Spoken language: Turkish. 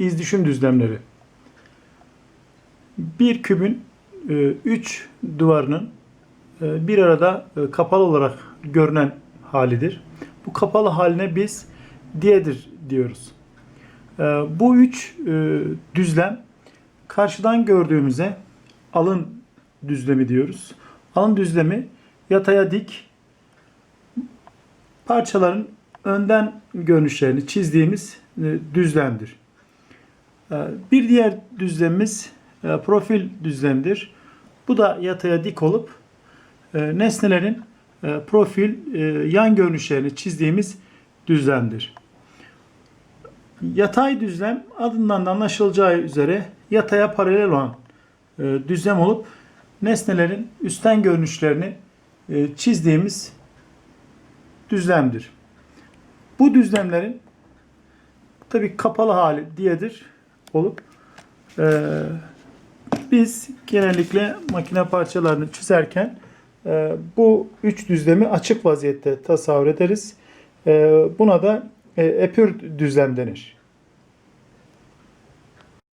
iz düşüm düzlemleri. Bir kübün 3 duvarının e, bir arada e, kapalı olarak görünen halidir. Bu kapalı haline biz diyedir diyoruz. E, Bu üç e, düzlem karşıdan gördüğümüze alın düzlemi diyoruz. Alın düzlemi yataya dik parçaların önden görünüşlerini çizdiğimiz e, düzlemdir. E, Bir diğer düzlemimiz e, profil düzlemdir. Bu da yataya dik olup e, nesnelerin e, profil yan görünüşlerini çizdiğimiz düzlemdir. Yatay düzlem adından da anlaşılacağı üzere yataya paralel olan düzlem olup nesnelerin üstten görünüşlerini çizdiğimiz düzlemdir. Bu düzlemlerin tabi kapalı hali diyedir olup e, biz genellikle makine parçalarını çizerken e, bu üç düzlemi açık vaziyette tasavvur ederiz. E, buna da e, epür düzlem denir.